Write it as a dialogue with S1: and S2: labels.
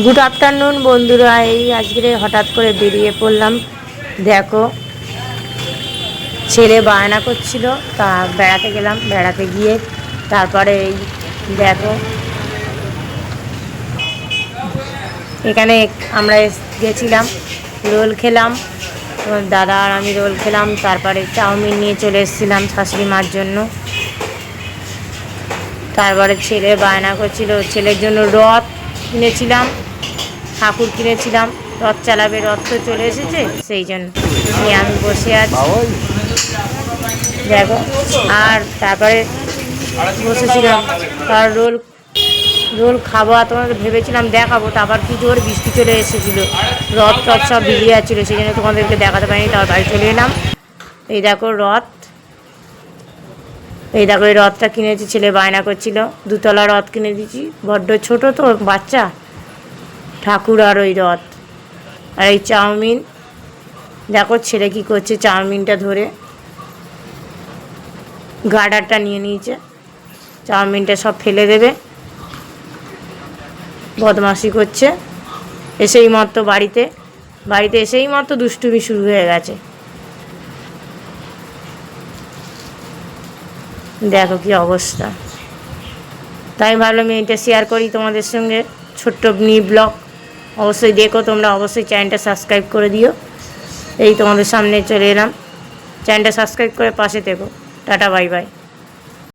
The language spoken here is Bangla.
S1: গুড আফটারনুন বন্ধুরা। এই আজকে হঠাৎ করে বেরিয়ে পড়লাম। দেখো, ছেলে বায়না করছিল, তা বেড়াতে গেলাম। বেড়াতে গিয়ে তারপরে এই দেখো, এখানে আমরা গেছিলাম, রোল খেলাম। দাদা আর আমি রোল খেলাম। তারপরে চাউমিন নিয়ে চলে এসেছিলাম শাশুড়ি মার জন্য। তারপরে ছেলে বায়না করছিল। ছেলের জন্য রথ কিনেছিলাম ঠাকুর কিনেছিলাম, রথ চালাবে, রথ তো চলে এসেছে, সেই জন্য নিয়ে আমি বসে আছি। দেখো, আর তারপরে বসেছিলাম তার রোল রোল খাব আর তোমাদের ভেবেছিলাম দেখাবো, তারপর কি জোর বৃষ্টি চলে এসেছিল, রথ টথ সব ভিজে যাচ্ছিল সেই জন্য তোমাদেরকে দেখাতে পারিনি, তারপর বাড়ি চলে এলাম। এই দেখো রথ এই দেখো, এই রথটা কিনেছি ছেলে বায়না করছিল। দুতলা রথ কিনে দিয়েছি। বড্ড ছোট তো, বাচ্চা। ঠাকুর আর ওই রথ। আর এই চাউমিন। দেখো, ছেলে কি করছে চাউমিনটা ধরে। গার্ডারটা নিয়ে নিয়েছে। চাউমিনটা সব ফেলে দেবে। বদমাশি করছে। এসেই মাত্র বাড়িতে। বাড়িতে এসেই মাত্র দুষ্টুমি শুরু হয়ে গেছে। দেখো কি অবস্থা। তাই ভাবলাম এটা শেয়ার করি তোমাদের সঙ্গে, ছোট্ট নি ব্লগ অবশ্যই দেখো তোমরা, অবশ্যই চ্যানেলটা সাবস্ক্রাইব করে দিও। এই তোমাদের সামনে চলে এলাম। চ্যানেলটা সাবস্ক্রাইব করে পাশে থেকো। Tata bye bye